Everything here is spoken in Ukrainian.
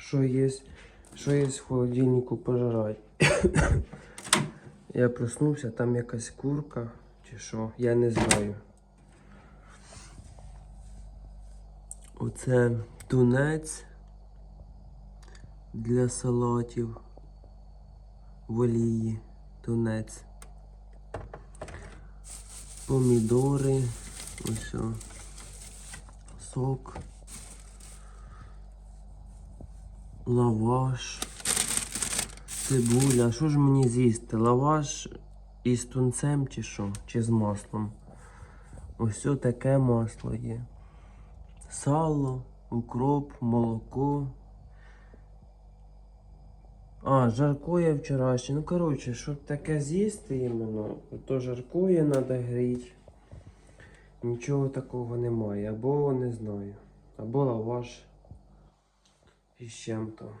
що є, що є в холодильнику пожрати. Я проснувся, там якась курка чи що, я не знаю. Оце тунець для салатів в олії. Тунець. Помідори. Ось. Сок. Лаваш. Цибуля. Що ж мені з'їсти? Лаваш із тунцем чи що? Чи з маслом? Ось таке масло є. Сало, укроп, молоко. А, жаркоє вчорашнє. Ну, коротше, щоб таке з'їсти іменно, то жаркоє треба гріти. Нічого такого немає. Або не знаю. Або лаваш чим-то.